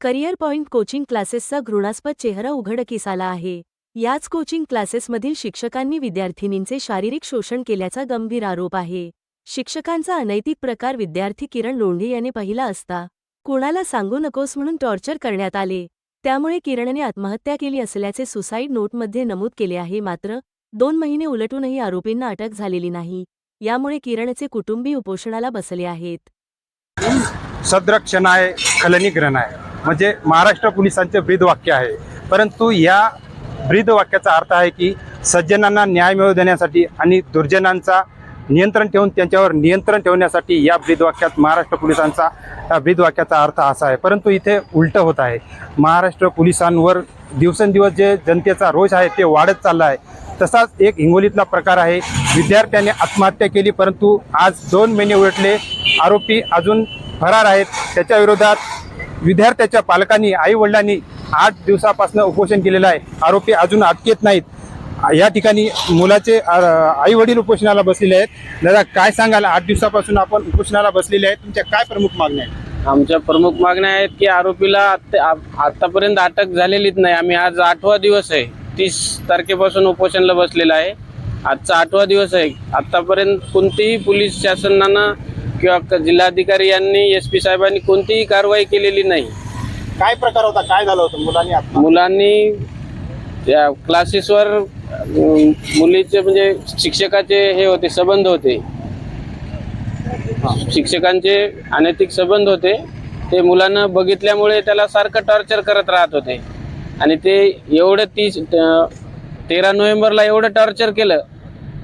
Career point coaching क्लासेसचा घृणास्पद चेहरा उघडकीस आला आहे. याच कोचिंग क्लासेसमधील शिक्षकांनी विद्यार्थिनींचे शारीरिक शोषण केल्याचा गंभीर आरोप आहे. शिक्षकांचा अनैतिक प्रकार विद्यार्थी किरण लोंढे याने पाहिला असता कुणाला सांगू नकोस म्हणून टॉर्चर करण्यात आले. त्यामुळे किरणने आत्महत्या केली असल्याचे सुसाईड नोटमध्ये नमूद केले आहे. मात्र दोन महिने उलटूनही आरोपींना अटक झालेली नाही. यामुळे किरणचे कुटुंबी उपोषणाला बसले आहेत. सद्रक्षणाय आहे. म्हणजे महाराष्ट्र पोलिसांचे ब्रीदवाक्य आहे. परंतु या ब्रीदवाक्याचा अर्थ आहे की सज्जनांना न्याय मिळवू देण्यासाठी आणि दुर्जनांचा नियंत्रण ठेवून त्यांच्यावर नियंत्रण ठेवण्यासाठी या ब्रीदवाक्यात महाराष्ट्र पोलिसांचा या ब्रीदवाक्याचा अर्थ असा आहे. परंतु इथे उलटं होत आहे. महाराष्ट्र पोलिसांवर दिवसेंदिवस जे जनतेचा रोष आहे ते वाढत चालला आहे. तसाच एक हिंगोलीतला प्रकार आहे. विद्यार्थ्याने आत्महत्या केली परंतु आज दोन महिने उलटले. आरोपी अजून फरार आहेत. त्याच्या विरोधात विद्यार्थ्याच्या पालकांनी आई वडिलांनी आठ दिवसापासून उपोषण केलेलं आहे. आरोपी अजून अटकेत नाहीत. या ठिकाणी मुलाचे आई वडील उपोषणाला बसलेले आहेत. दादा काय सांगाल? आठ दिवसापासून आपण उपोषणाला बसलेले आहेत. तुमच्या काय प्रमुख मागण्या आहेत? आमच्या प्रमुख मागण्या आहेत की आरोपीला आतापर्यंत अटक झालेलीच नाही. आम्ही आज आठवा दिवस आहे. तीस तारखेपासून उपोषणला बसलेला आहे. आजचा आठवा दिवस आहे. आतापर्यंत कोणतीही पोलीस शासनानं किंवा जिल्हाधिकारी यांनी एस पी साहेबांनी कोणतीही कारवाई केलेली नाही. काय प्रकार होता? काय झालं होतं मुलांनी मुलांनी त्या क्लासेसवर मुलीचे म्हणजे शिक्षकाचे हे होते संबंध होते. शिक्षकांचे अनैतिक संबंध होते. ते मुलांना बघितल्यामुळे त्याला सारखं टॉर्चर करत राहत होते. आणि ते एवढं तीस त- तेरा नोव्हेंबरला एवढं टॉर्चर केलं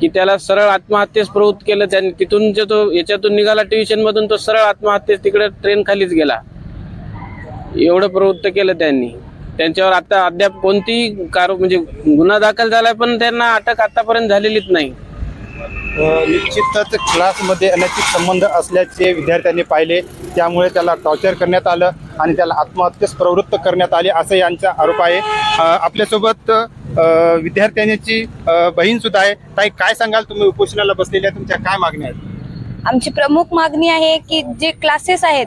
की त्याला सरळ आत्महत्येस प्रवृत्त केलं त्यांनी. तिथून जे तो याच्यातून निघाला ट्युशनमधून तो सरळ आत्महत्येस तिकडे ट्रेन खालीच गेला. एवढं प्रवृत्त केलं त्यांनी. त्यांच्यावर आता अद्याप कोणतीही कार म्हणजे गुन्हा दाखल झालाय पण त्यांना अटक आतापर्यंत झालेलीच नाही. निश्चितच क्लासमध्ये अनैतिक संबंध असल्याचे विद्यार्थ्यांनी पाहिले. त्यामुळे त्याला टॉर्चर करण्यात आलं आणि त्याला आत्महत्येस प्रवृत्त करण्यात आले असं यांचा आरोप आहे. आपल्यासोबत विद्यार्थ्यांची बहीण सुद्धा आहे. ताई काय सांगाल तुम्ही? उपोषणाला बसलेल्या तुमच्या काय मागण्या आहेत? आमची प्रमुख मागणी आहे की जे क्लासेस आहेत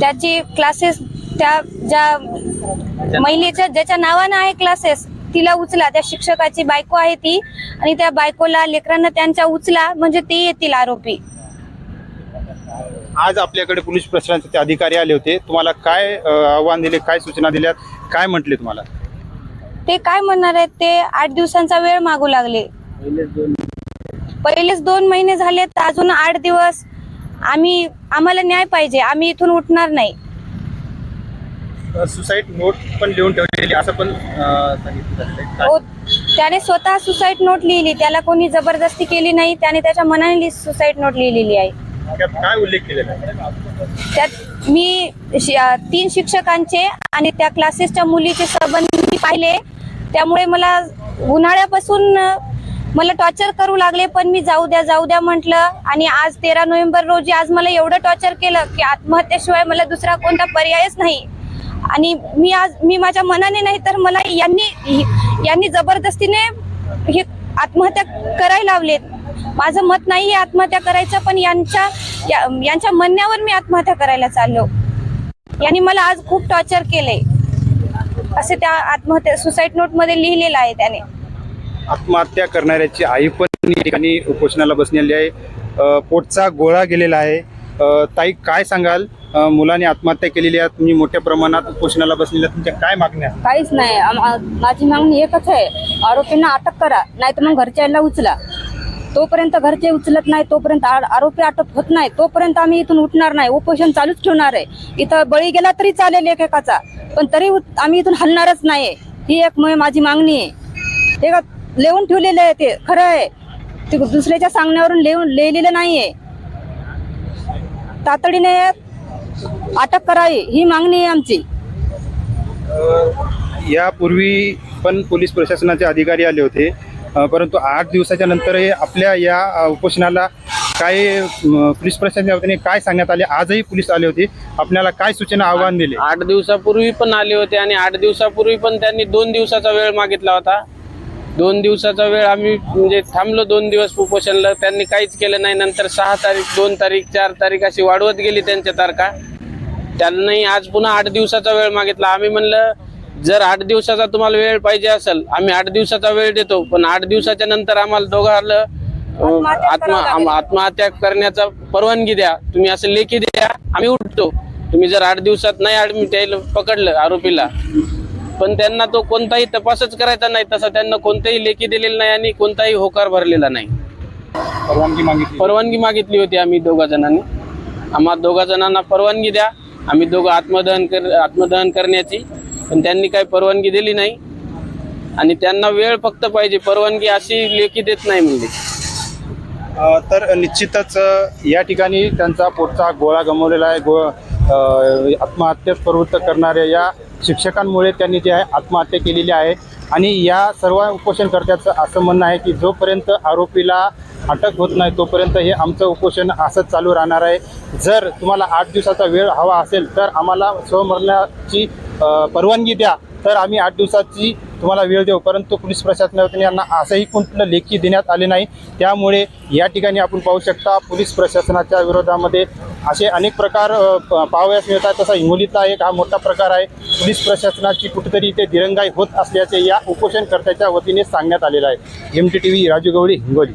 त्याची क्लासेस त्या ज्या महिलेच्या ज्याच्या नावानं आहे क्लासेस तिला उचला. त्या शिक्षकाची बायको आहे ती आणि त्या बायकोला लेकरांना त्यांच्या उचला म्हणजे ते येतील आरोपी. आज आपल्याकडे पोलीस प्रशासनाचे अधिकारी आले होते. तुम्हाला काय आव्हान दिले काय सूचना दिल्यात? काय म्हटले तुम्हाला? ते काय म्हणणार आहेत? ते आठ दिवसांचा वेळ मागू लागले. पहिलेच दोन महिने झाले तर अजून आठ दिवस. आम्ही आम्हाला न्याय पाहिजे आम्ही इथून उठणार नाही. सुसाईड नोट पण लिहून ठेवलेली असं पण सांगितलं? हो त्याने स्वतः सुसाईड नोट लिहिली त्याला कोणी जबरदस्ती केली नाही त्याने त्याच्या मनाने सुसाईड नोट लिहिलेली आहे. काय उल्लेख केलेला त्यात मी तीन शिक्षकांचे आणि त्या क्लासेसच्या मुलीचे संबंध मी पाहिले. त्यामुळे मला उन्हाळ्यापासून मला टॉर्चर करू लागले पण मी जाऊ द्या जाऊ द्या म्हटलं. आणि आज तेरा नोव्हेंबर रोजी आज मला एवढं टॉर्चर केलं की आत्महत्येशिवाय मला दुसरा कोणता पर्यायच नाही. आणि मी आज मी माझ्या मनाने नाही तर मला यांनी यांनी जबरदस्तीने हे आत्महत्या करायला लावलेत. माझं मत नाही आहे आत्महत्या करायचं पण यांच्या या- यांच्या म्हणण्यावर मी आत्महत्या करायला चाललो. यांनी मला आज खूप टॉर्चर केले असे त्या आत्महत्या सुसाईड नोटमध्ये लिहिलेलं आहे त्याने. आत्महत्या करणाऱ्याची आई पण या ठिकाणी उपोषणाला बसलेली आहे. पोटचा गोळा गेलेला आहे. ताई काय सांगाल? मुलाने आत्महत्या केलेली आहे. तुम्ही मोठ्या प्रमाणात उपोषणाला बसलेल्या तुमच्या काय मागण्या? काहीच नाही. आम- आ- माझी मागणी एकच आहे. आरोपींना अटक करा नाही तर मग घरच्यांना उचला. तोपर्यंत घरचे उचलत नाही तोपर्यंत आरोपी अटक होत नाही तोपर्यंत आम्ही इथून उठणार नाही. उपोषण चालूच ठेवणार आहे. इथं बळी गेला तरी चालेल एकेकाचा पण तरी आम्ही इथून हलणारच नाही. ही एक माझी मागणी आहे. ते का लिहून ठेवलेलं आहे ते खरं आहे. ते दुसऱ्याच्या सांगण्यावरून लिहून लिहिलेलं नाहीये. तातडीने अटक करावी ही मागणी आहे आमची. यापूर्वी पण पोलीस प्रशासनाचे अधिकारी आले होते. परंतु आठ दिवसाच्या नंतरही आपल्या या उपोषणाला काय पोलीस प्रशासनाच्या वतीने काय सांगण्यात आले? आजही पोलीस आले होते. आपल्याला काय सूचना आव्हान दिले? आठ दिवसापूर्वी पण आले होते आणि आठ दिवसापूर्वी पण त्यांनी दोन दिवसाचा वेळ मागितला होता. दोन दिवसाचा वेळ आम्ही म्हणजे थांबलो दोन दिवस उपोषणला. त्यांनी काहीच केलं नाही. नंतर सहा तारीख दोन तारीख चार तारीख अशी वाढवत गेली त्यांच्या तारखा. त्यांनी आज पुन्हा आठ दिवसाचा वेळ मागितला. आम्ही म्हणलं जर आठ दिवसाचा तुम्हाला वेळ पाहिजे असेल आम्ही आठ दिवसाचा वेळ देतो पण आठ दिवसाच्या नंतर आम्हाला दोघांना आत्मा आत्महत्या करण्याचा परवानगी द्या. तुम्ही असं लेखी द्या आम्ही उठतो. तुम्ही जर आठ दिवसात नाही ऍडमिट त्याला पकडलं आरोपीला पण त्यांना तो कोणताही तपासच करायचा नाही तसा त्यांना कोणताही लेखी दिलेला नाही आणि कोणताही होकार भरलेला नाही. परवानगी मागितली. परवानगी मागितली होती आम्ही दोघा जणांनी आम्हा दोघा जणांना परवानगी द्या. आम्ही दोघं आत्मदहन कर आत्मदहन करण्याची पण त्यांनी काही परवानगी दिली नाही. आणि त्यांना वेळ फक्त पाहिजे परवानगी अशी लेखी देत नाही म्हणजे तर निश्चितच या ठिकाणी त्यांचा पोटचा गोळा गमावलेला आहे. गो आत्महत्येस प्रवृत्त करणाऱ्या या शिक्षकांमुळे त्यांनी जे आहे आत्महत्या केलेली आहे. आणि या सर्व उपोषणकर्त्याचं असं म्हणणं आहे की जोपर्यंत आरोपीला अटक होत नाही तोपर्यंत हे आमचं उपोषण असंच चालू राहणार आहे. जर तुम्हाला आठ दिवसाचा वेळ हवा असेल तर आम्हाला स्वमरणाची परवानगी द्या तर आम्ही आठ दिवसाची तुम्हाला वेळ देऊ. परंतु पोलीस प्रशासनाने यांना असंही कुठलं लेखी देण्यात आले नाही. त्यामुळे या ठिकाणी आपण पाहू शकता पोलीस प्रशासनाच्या विरोधामध्ये असे अनेक प्रकार अ, प- पाहावयास मिळतात. तसा हिंगोलीचा एक हा मोठा प्रकार आहे. पोलीस प्रशासनाची कुठेतरी इथे दिरंगाई होत असल्याचे या उपोषणकर्त्याच्या वतीने सांगण्यात आलेलं आहे. M T T V Raju Gawali Hingoli.